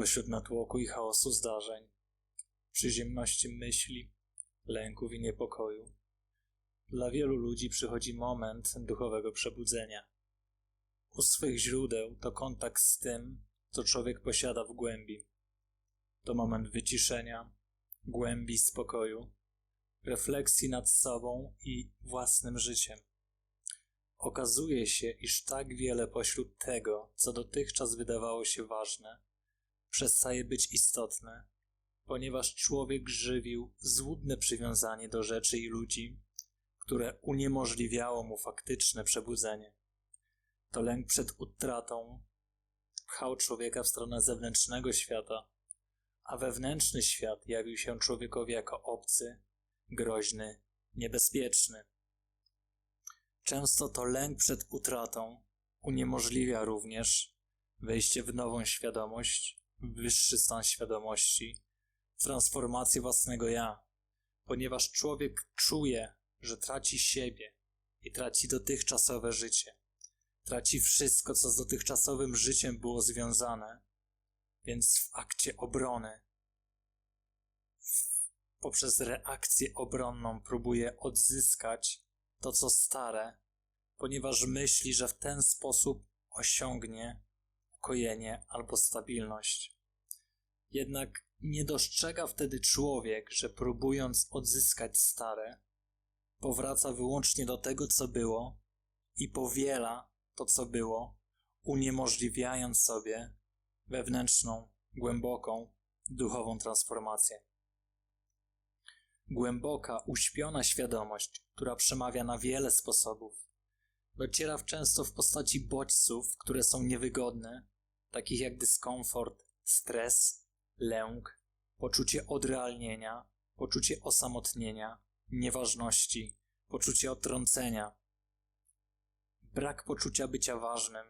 Pośród natłoku i chaosu zdarzeń, przy ziemności myśli, lęków i niepokoju, dla wielu ludzi przychodzi moment duchowego przebudzenia. U swych źródeł to kontakt z tym, co człowiek posiada w głębi. To moment wyciszenia, głębi spokoju, refleksji nad sobą i własnym życiem. Okazuje się, iż tak wiele pośród tego, co dotychczas wydawało się ważne, przestaje być istotne, ponieważ człowiek żywił złudne przywiązanie do rzeczy i ludzi, które uniemożliwiało mu faktyczne przebudzenie. To lęk przed utratą pchał człowieka w stronę zewnętrznego świata, a wewnętrzny świat jawił się człowiekowi jako obcy, groźny, niebezpieczny. Często to lęk przed utratą uniemożliwia również wejście w nową świadomość, wyższy stan świadomości, transformację własnego ja, ponieważ człowiek czuje, że traci siebie i traci dotychczasowe życie. Traci wszystko, co z dotychczasowym życiem było związane, więc w akcie obrony, poprzez reakcję obronną, próbuje odzyskać to, co stare, ponieważ myśli, że w ten sposób osiągnie ukojenie albo stabilność. Jednak nie dostrzega wtedy człowiek, że próbując odzyskać stare, powraca wyłącznie do tego, co było i powiela to, co było, uniemożliwiając sobie wewnętrzną, głęboką, duchową transformację. Głęboka, uśpiona świadomość, która przemawia na wiele sposobów, dociera często w postaci bodźców, które są niewygodne, takich jak dyskomfort, stres, lęk, poczucie odrealnienia, poczucie osamotnienia, nieważności, poczucie odtrącenia, brak poczucia bycia ważnym,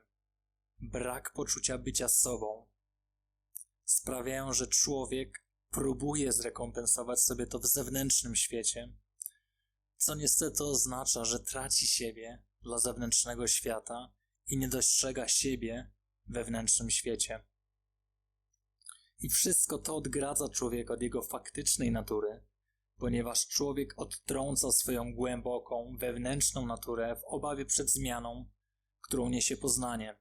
brak poczucia bycia sobą sprawiają, że człowiek próbuje zrekompensować sobie to w zewnętrznym świecie, co niestety oznacza, że traci siebie dla zewnętrznego świata i nie dostrzega siebie wewnętrznym świecie. I wszystko to odgradza człowieka od jego faktycznej natury, ponieważ człowiek odtrąca swoją głęboką, wewnętrzną naturę w obawie przed zmianą, którą niesie poznanie.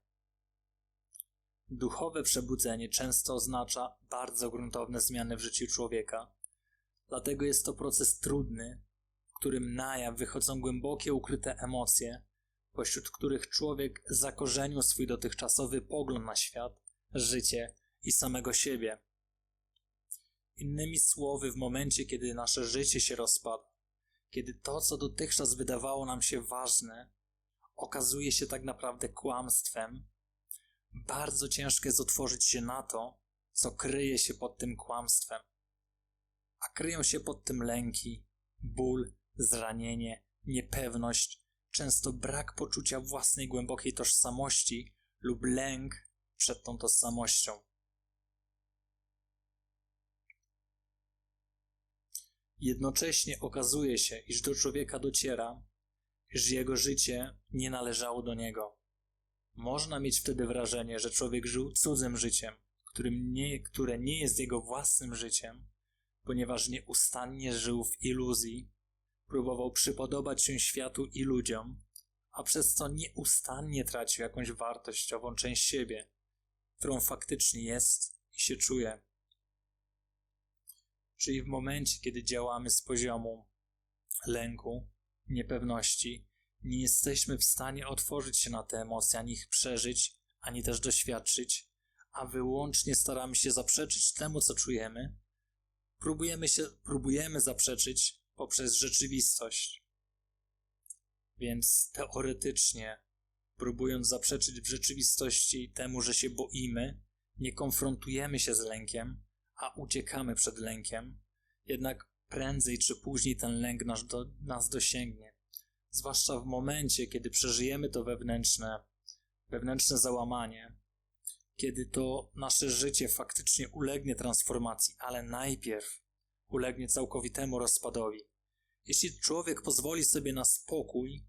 Duchowe przebudzenie często oznacza bardzo gruntowne zmiany w życiu człowieka. Dlatego jest to proces trudny, w którym na jaw wychodzą głębokie ukryte emocje, pośród których człowiek zakorzenił swój dotychczasowy pogląd na świat, życie i samego siebie. Innymi słowy, w momencie, kiedy nasze życie się rozpada, kiedy to, co dotychczas wydawało nam się ważne, okazuje się tak naprawdę kłamstwem, bardzo ciężko jest otworzyć się na to, co kryje się pod tym kłamstwem. A kryją się pod tym lęki, ból, zranienie, niepewność, często brak poczucia własnej głębokiej tożsamości lub lęk przed tą tożsamością. Jednocześnie okazuje się, iż do człowieka dociera, iż jego życie nie należało do niego. Można mieć wtedy wrażenie, że człowiek żył cudzym życiem, którym nie, które nie jest jego własnym życiem, ponieważ nieustannie żył w iluzji, próbował przypodobać się światu i ludziom, a przez co nieustannie tracił jakąś wartościową część siebie, którą faktycznie jest i się czuje. Czyli w momencie, kiedy działamy z poziomu lęku, niepewności, nie jesteśmy w stanie otworzyć się na te emocje, ani ich przeżyć, ani też doświadczyć, a wyłącznie staramy się zaprzeczyć temu, co czujemy, próbujemy, się, próbujemy zaprzeczyć poprzez rzeczywistość. Więc teoretycznie, próbując zaprzeczyć w rzeczywistości temu, że się boimy, nie konfrontujemy się z lękiem, a uciekamy przed lękiem, jednak prędzej czy później ten lęk nas, do, nas dosięgnie. Zwłaszcza w momencie, kiedy przeżyjemy to wewnętrzne, wewnętrzne załamanie, kiedy to nasze życie faktycznie ulegnie transformacji, ale najpierw ulegnie całkowitemu rozpadowi. Jeśli człowiek pozwoli sobie na spokój,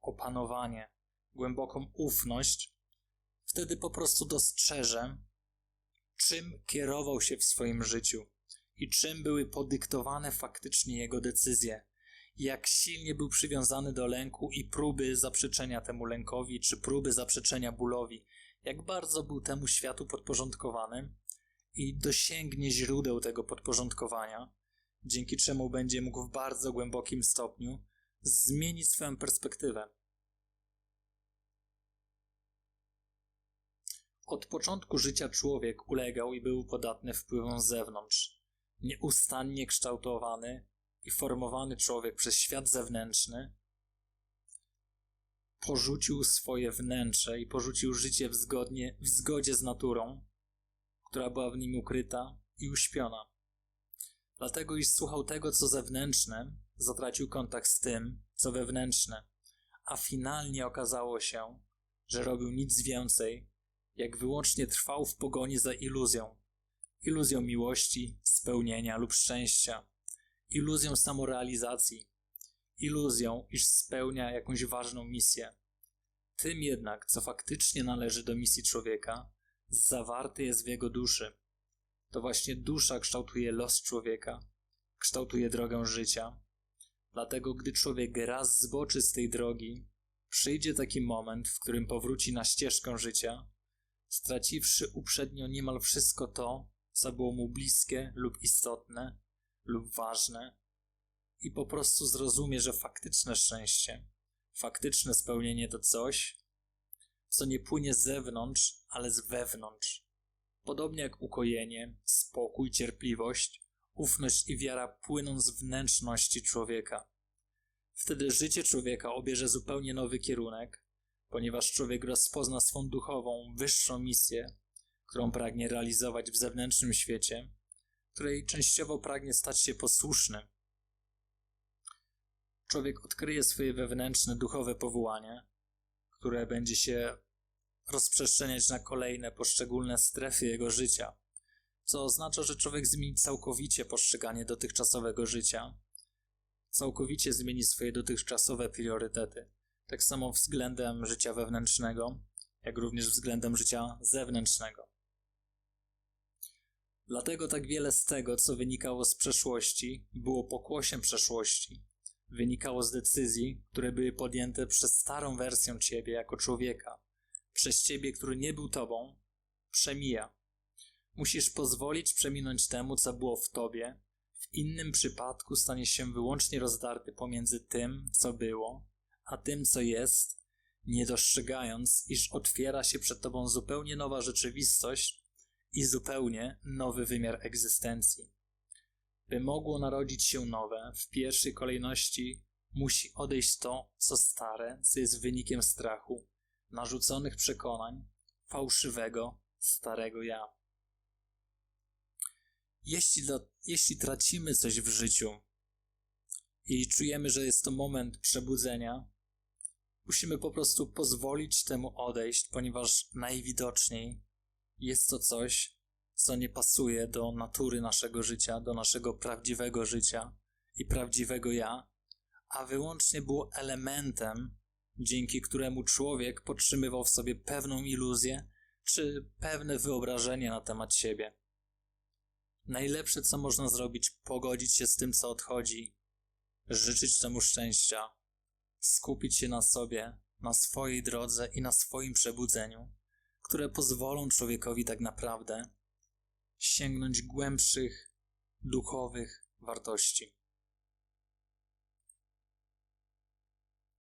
opanowanie, głęboką ufność, wtedy po prostu dostrzeże, czym kierował się w swoim życiu i czym były podyktowane faktycznie jego decyzje, jak silnie był przywiązany do lęku i próby zaprzeczenia temu lękowi, czy próby zaprzeczenia bólowi, jak bardzo był temu światu podporządkowany i dosięgnie źródeł tego podporządkowania, dzięki czemu będzie mógł w bardzo głębokim stopniu zmienić swoją perspektywę. Od początku życia człowiek ulegał i był podatny wpływom z zewnątrz. Nieustannie kształtowany i formowany człowiek przez świat zewnętrzny porzucił swoje wnętrze i porzucił życie w, zgodnie, w zgodzie z naturą, która była w nim ukryta i uśpiona. Dlatego, iż słuchał tego, co zewnętrzne, zatracił kontakt z tym, co wewnętrzne, a finalnie okazało się, że robił nic więcej, jak wyłącznie trwał w pogoni za iluzją. Iluzją miłości, spełnienia lub szczęścia, iluzją samorealizacji, iluzją, iż spełnia jakąś ważną misję. Tym jednak, co faktycznie należy do misji człowieka, zawarty jest w jego duszy. To właśnie dusza kształtuje los człowieka, kształtuje drogę życia. Dlatego, gdy człowiek raz zboczy z tej drogi, przyjdzie taki moment, w którym powróci na ścieżkę życia, straciwszy uprzednio niemal wszystko to, co było mu bliskie lub istotne lub ważne, i po prostu zrozumie, że faktyczne szczęście, faktyczne spełnienie to coś, co nie płynie z zewnątrz, ale z wewnątrz. Podobnie jak ukojenie, spokój, cierpliwość, ufność i wiara płyną z wnętrzności człowieka. Wtedy życie człowieka obierze zupełnie nowy kierunek, ponieważ człowiek rozpozna swą duchową, wyższą misję, którą pragnie realizować w zewnętrznym świecie, której częściowo pragnie stać się posłuszny. Człowiek odkryje swoje wewnętrzne, duchowe powołanie, które będzie się rozprzestrzeniać na kolejne poszczególne strefy jego życia, co oznacza, że człowiek zmieni całkowicie postrzeganie dotychczasowego życia, całkowicie zmieni swoje dotychczasowe priorytety, tak samo względem życia wewnętrznego, jak również względem życia zewnętrznego. Dlatego tak wiele z tego, co wynikało z przeszłości, było pokłosiem przeszłości. Wynikało z decyzji, które były podjęte przez starą wersję ciebie jako człowieka, przez ciebie, który nie był tobą, przemija. Musisz pozwolić przeminąć temu, co było w tobie. W innym przypadku staniesz się wyłącznie rozdarty pomiędzy tym, co było, a tym, co jest, nie dostrzegając, iż otwiera się przed tobą zupełnie nowa rzeczywistość i zupełnie nowy wymiar egzystencji. By mogło narodzić się nowe, w pierwszej kolejności musi odejść to, co stare, co jest wynikiem strachu, narzuconych przekonań, fałszywego, starego ja. Jeśli, jeśli tracimy coś w życiu i czujemy, że jest to moment przebudzenia, musimy po prostu pozwolić temu odejść, ponieważ najwidoczniej jest to coś, co nie pasuje do natury naszego życia, do naszego prawdziwego życia i prawdziwego ja, a wyłącznie było elementem dzięki któremu człowiek podtrzymywał w sobie pewną iluzję czy pewne wyobrażenie na temat siebie. Najlepsze, co można zrobić, pogodzić się z tym, co odchodzi, życzyć temu szczęścia, skupić się na sobie, na swojej drodze i na swoim przebudzeniu, które pozwolą człowiekowi tak naprawdę sięgnąć głębszych, duchowych wartości.